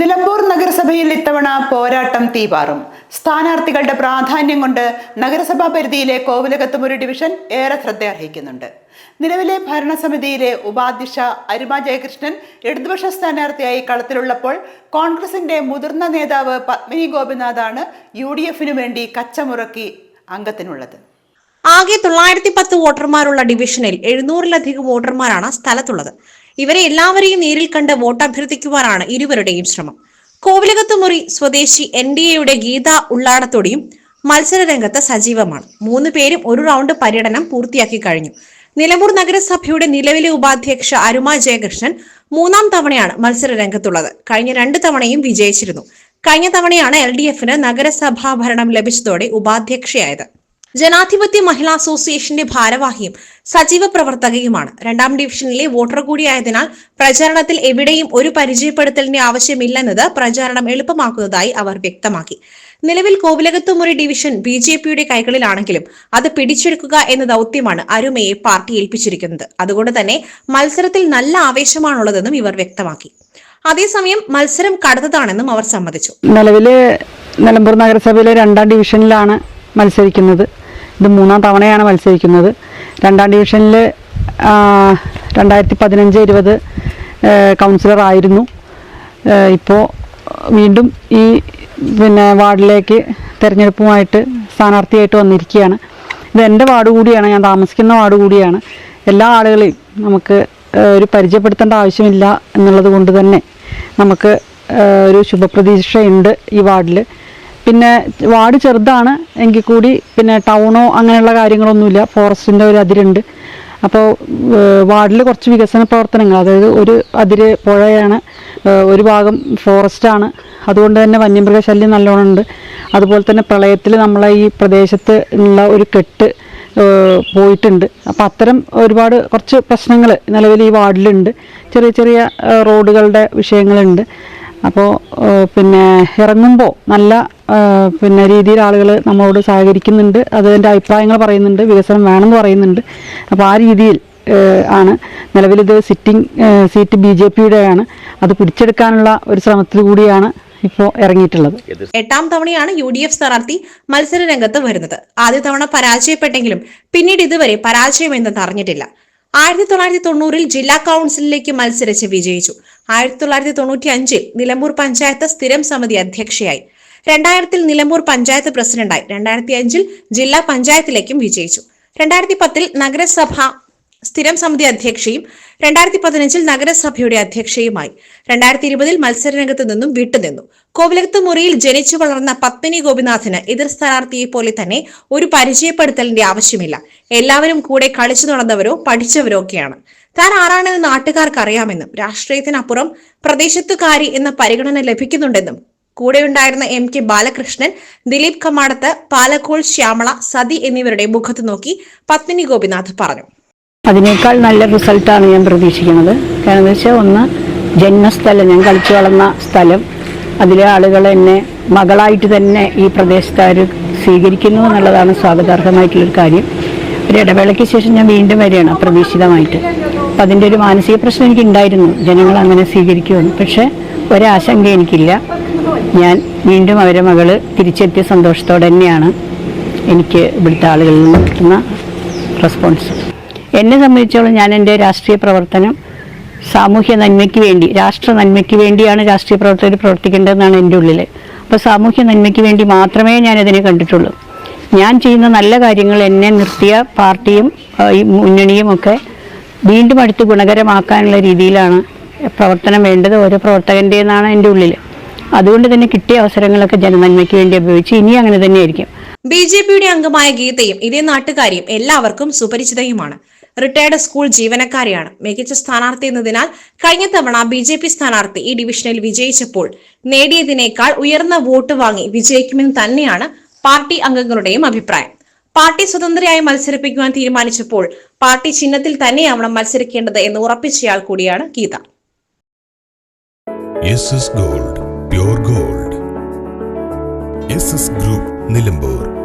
നിലമ്പൂർ നഗരസഭയിൽ ഇത്തവണ പോരാട്ടം തീപാറും. സ്ഥാനാർത്ഥികളുടെ പ്രാധാന്യം കൊണ്ട് നഗരസഭാ പരിധിയിലെ കോവിലകത്തുമൊരു ഡിവിഷൻ ഏറെ ശ്രദ്ധ അർഹിക്കുന്നുണ്ട്. നിലവിലെ ഭരണസമിതിയിലെ ഉപാധ്യക്ഷ അരുമ ജയകൃഷ്ണൻ ഇടതുപക്ഷ സ്ഥാനാർത്ഥിയായി കളത്തിലുള്ളപ്പോൾ കോൺഗ്രസിന്റെ മുതിർന്ന നേതാവ് പത്മിനി ഗോപിനാഥാണ് യു ഡി എഫിനു വേണ്ടി കച്ചമുറക്കി അംഗത്തിനുള്ളത്. ആകെ തൊള്ളായിരത്തി പത്ത് വോട്ടർമാരുള്ള ഡിവിഷനിൽ എഴുന്നൂറിലധികം വോട്ടർമാരാണ് സ്ഥലത്തുള്ളത്. ഇവരെ എല്ലാവരെയും നേരിൽ കണ്ട് വോട്ട് അഭ്യർത്ഥിക്കുവാനാണ് ഇരുവരുടെയും ശ്രമം. കോവിലകത്തുമുറി സ്വദേശി എൻ ഡി എയുടെ ഗീത ഉള്ളാടത്തോടെയും മത്സര രംഗത്ത് സജീവമാണ്. മൂന്ന് പേരും ഒരു റൗണ്ട് പര്യടനം പൂർത്തിയാക്കി കഴിഞ്ഞു. നിലമ്പൂർ നഗരസഭയുടെ നിലവിലെ ഉപാധ്യക്ഷ അരുമ ജയകൃഷ്ണൻ മൂന്നാം തവണയാണ് മത്സര രംഗത്തുള്ളത് കഴിഞ്ഞ രണ്ട് തവണയും വിജയിച്ചിരുന്നു. കഴിഞ്ഞ തവണയാണ് എൽ ഡി എഫിന് നഗരസഭാ ഭരണം ലഭിച്ചതോടെ ഉപാധ്യക്ഷയായത്. ജനാധിപത്യ മഹിളാ അസോസിയേഷന്റെ ഭാരവാഹിയും സജീവ പ്രവർത്തകയുമാണ്. രണ്ടാം ഡിവിഷനിലെ വോട്ടർ കൂടിയായതിനാൽ പ്രചാരണത്തിൽ എവിടെയും ഒരു പരിചയപ്പെടുത്തലിന്റെ ആവശ്യമില്ലെന്നത് പ്രചാരണം എളുപ്പമാക്കുന്നതായി അവർ വ്യക്തമാക്കി. നിലവിൽ കോവിലകത്തുമുറി ഡിവിഷൻ ബി ജെ പിയുടെ കൈകളിലാണെങ്കിലും അത് പിടിച്ചെടുക്കുക എന്ന ദൗത്യമാണ് അരുമയെ പാർട്ടി ഏൽപ്പിച്ചിരിക്കുന്നത്. അതുകൊണ്ട് തന്നെ മത്സരത്തിൽ നല്ല ആവേശമാണുള്ളതെന്നും ഇവർ വ്യക്തമാക്കി. അതേസമയം മത്സരം കടുത്തതാണെന്നും അവർ സമ്മതിച്ചു. നിലവിൽ നിലമ്പൂർ നഗരസഭയിലെ രണ്ടാം ഡിവിഷനിലാണ് മത്സരിക്കുന്നത്. ഇത് മൂന്നാം തവണയാണ് മത്സരിക്കുന്നത്. രണ്ടാം ഡിവിഷനിൽ രണ്ടായിരത്തി പതിനഞ്ച് ഇരുപത് കൗൺസിലർ ആയിരുന്നു. ഇപ്പോൾ വീണ്ടും ഈ പിന്നെ വാർഡിലേക്ക് തിരഞ്ഞെടുപ്പുമായിട്ട് സ്ഥാനാർത്ഥിയായിട്ട് വന്നിരിക്കുകയാണ്. ഇത് എന്റെ വാർഡ് കൂടിയാണ് ഞാൻ താമസിക്കുന്ന വാർഡ് കൂടിയാണ്. എല്ലാ ആളുകളെയും നമുക്ക് ഒരു പരിചയപ്പെടുത്തേണ്ട ആവശ്യമില്ല എന്നുള്ളത് കൊണ്ട് തന്നെ നമുക്ക് ഒരു ശുഭപ്രതീക്ഷയുണ്ട് ഈ വാർഡിൽ പിന്നെ വാർഡ് ചെറുതാണ് എങ്കിൽ കൂടി പിന്നെ ടൗണോ അങ്ങനെയുള്ള കാര്യങ്ങളൊന്നുമില്ല. ഫോറസ്റ്റിന്റെ ഒരു അതിരുണ്ട്. അപ്പോൾ വാർഡിൽ കുറച്ച് വികസന പ്രവർത്തനങ്ങൾ അതായത് ഒരു അതിര് പുഴയാണ് ഒരു ഭാഗം ഫോറസ്റ്റാണ്. അതുകൊണ്ട് തന്നെ വന്യമൃഗശല്യം നല്ലോണം ഉണ്ട്. അതുപോലെ തന്നെ പ്രളയത്തിൽ നമ്മളെ ഈ പ്രദേശത്ത് ഉള്ള ഒരു കെട്ട് പോയിട്ടുണ്ട്. അപ്പം അത്തരം ഒരുപാട് കുറച്ച് പ്രശ്നങ്ങൾ നിലവിൽ ഈ വാർഡിലുണ്ട്. ചെറിയ ചെറിയ റോഡുകളുടെ വിഷയങ്ങളുണ്ട്. അപ്പോൾ പിന്നെ ഇറങ്ങുമ്പോൾ നല്ല പിന്നെ രീതിയിൽ ആളുകൾ നമ്മളോട് സഹകരിക്കുന്നുണ്ട്. അതിന്റെ അഭിപ്രായങ്ങൾ പറയുന്നുണ്ട് വികസനം വേണമെന്ന് പറയുന്നുണ്ട്. അപ്പോൾ ആ രീതിയിൽ ആണ് നിലവിലിത് സിറ്റിംഗ് സീറ്റ് ബി ജെ പിയുടെയാണ്. അത് പിടിച്ചെടുക്കാനുള്ള ഒരു ശ്രമത്തിൽ കൂടിയാണ് ഇപ്പോൾ ഇറങ്ങിയിട്ടുള്ളത്. എട്ടാം തവണയാണ് യു ഡി എഫ് സ്ഥാനാർത്ഥി മത്സര രംഗത്ത് വരുന്നത്. ആദ്യ തവണ പരാജയപ്പെട്ടെങ്കിലും പിന്നീട് ഇതുവരെ പരാജയം എന്ന് അറിഞ്ഞിട്ടില്ല. ആയിരത്തി തൊള്ളായിരത്തി തൊണ്ണൂറിൽ ജില്ലാ കൗൺസിലിലേക്ക് മത്സരിച്ച് വിജയിച്ചു. ആയിരത്തി തൊള്ളായിരത്തി തൊണ്ണൂറ്റി അഞ്ചിൽ നിലമ്പൂർ പഞ്ചായത്ത് സ്ഥിരം സമിതി അധ്യക്ഷയായി. രണ്ടായിരത്തിൽ നിലമ്പൂർ പഞ്ചായത്ത് പ്രസിഡന്റായി. രണ്ടായിരത്തി അഞ്ചിൽ ജില്ലാ പഞ്ചായത്തിലേക്കും വിജയിച്ചു. രണ്ടായിരത്തി പത്തിൽ നഗരസഭ സ്ഥിരം സമിതി അധ്യക്ഷയും രണ്ടായിരത്തി പതിനഞ്ചിൽ നഗരസഭയുടെ അധ്യക്ഷയുമായി. രണ്ടായിരത്തി ഇരുപതിൽ മത്സരരംഗത്ത് നിന്നും വിട്ടുനിന്നു. കോവിലകത്ത് മുറിയിൽ ജനിച്ചു വളർന്ന പത്മിനി ഗോപിനാഥിന് എതിർ സ്ഥാനാർത്ഥിയെ പോലെ തന്നെ ഒരു പരിചയപ്പെടുത്തലിന്റെ ആവശ്യമില്ല. എല്ലാവരും കൂടെ കളിച്ചു നടന്നവരോ പഠിച്ചവരോ ഒക്കെയാണ്. താൻ ആരാണെന്ന് നാട്ടുകാർക്ക് അറിയാമെന്നും രാഷ്ട്രീയത്തിനപ്പുറം പ്രദേശത്തുകാരി എന്ന പരിഗണന ലഭിക്കുന്നുണ്ടെന്നും കൂടെയുണ്ടായിരുന്ന എം കെ ബാലകൃഷ്ണൻ ദിലീപ് കമാടത്ത് പാലക്കോൾ ശ്യാമള സതി എന്നിവരുടെ മുഖത്ത് നോക്കി പത്മിനി ഗോപിനാഥ് പറഞ്ഞു. അതിനേക്കാൾ നല്ല റിസൾട്ടാണ് ഞാൻ പ്രതീക്ഷിക്കുന്നത്. കാരണം എന്ന് വെച്ചാൽ ഒന്ന് ജന്മസ്ഥലം ഞാൻ കളിച്ചു വളർന്ന സ്ഥലം. അതിലെ ആളുകൾ എന്നെ മകളായിട്ട് തന്നെ ഈ പ്രദേശത്തുകാർ സ്വീകരിക്കുന്നു എന്നുള്ളതാണ് സ്വാഗതാർഹമായിട്ടുള്ളൊരു കാര്യം. ഒരു ഇടവേളയ്ക്ക് ശേഷം ഞാൻ വീണ്ടും വരികയാണ് അപ്രതീക്ഷിതമായിട്ട്. അപ്പം അതിന്റെ ഒരു മാനസിക പ്രശ്നം എനിക്ക് ഉണ്ടായിരുന്നു ജനങ്ങൾ അങ്ങനെ സ്വീകരിക്കുമെന്ന്. പക്ഷേ ഒരാശങ്ക എനിക്കില്ല. ഞാൻ വീണ്ടും അവരെ മകൾ തിരിച്ചെത്തിയ സന്തോഷത്തോടെ തന്നെയാണ് എനിക്ക് ഇവിടുത്തെ ആളുകളിൽ നിന്ന് കിട്ടുന്ന റെസ്പോൺസ്. എന്നെ സംബന്ധിച്ചോളം ഞാൻ എന്റെ രാഷ്ട്രീയ പ്രവർത്തനം സാമൂഹ്യ നന്മയ്ക്ക് വേണ്ടി രാഷ്ട്ര നന്മയ്ക്ക് വേണ്ടിയാണ് രാഷ്ട്രീയ പ്രവർത്തകർ പ്രവർത്തിക്കേണ്ടതെന്നാണ് എന്റെ ഉള്ളിൽ അപ്പോൾ സാമൂഹ്യ നന്മയ്ക്ക് വേണ്ടി മാത്രമേ ഞാൻ അതിനെ കണ്ടിട്ടുള്ളൂ. ഞാൻ ചെയ്യുന്ന നല്ല കാര്യങ്ങൾ എന്നെ നിർത്തിയ പാർട്ടിയും ഈ മുന്നണിയും ഒക്കെ വീണ്ടും അടുത്ത് ഗുണകരമാക്കാനുള്ള രീതിയിലാണ് പ്രവർത്തനം വേണ്ടത് ഓരോ പ്രവർത്തകന്റെന്നാണ് എന്റെ ഉള്ളിൽ അതുകൊണ്ട് തന്നെ കിട്ടിയ അവസരങ്ങളൊക്കെ ജനനന്മയ്ക്ക് വേണ്ടി ഉപയോഗിച്ച് ഇനി അങ്ങനെ തന്നെയായിരിക്കും. ബി ജെ പിയുടെ അംഗമായ ഗീതയും ഇതേ നാട്ടുകാരിയും എല്ലാവർക്കും സുപരിചിതയുമാണ്. Retired school ജീവനക്കാരിയാണ്. മികച്ച സ്ഥാനാർത്ഥി എന്നതിനാൽ കഴിഞ്ഞ തവണ ബി ജെ പി സ്ഥാനാർത്ഥി ഈ ഡിവിഷനിൽ വിജയിച്ചപ്പോൾ നേടിയതിനേക്കാൾ ഉയർന്ന വോട്ട് വാങ്ങി വിജയിക്കുമെന്ന് തന്നെയാണ് പാർട്ടി അംഗങ്ങളുടെയും അഭിപ്രായം. പാർട്ടി സ്വതന്ത്രയായി മത്സരിപ്പിക്കുവാൻ തീരുമാനിച്ചപ്പോൾ പാർട്ടി ചിഹ്നത്തിൽ തന്നെയാവണം മത്സരിക്കേണ്ടത് എന്ന് ഉറപ്പിച്ചയാൾ കൂടിയാണ് Geetha. Gold gold group Nilambur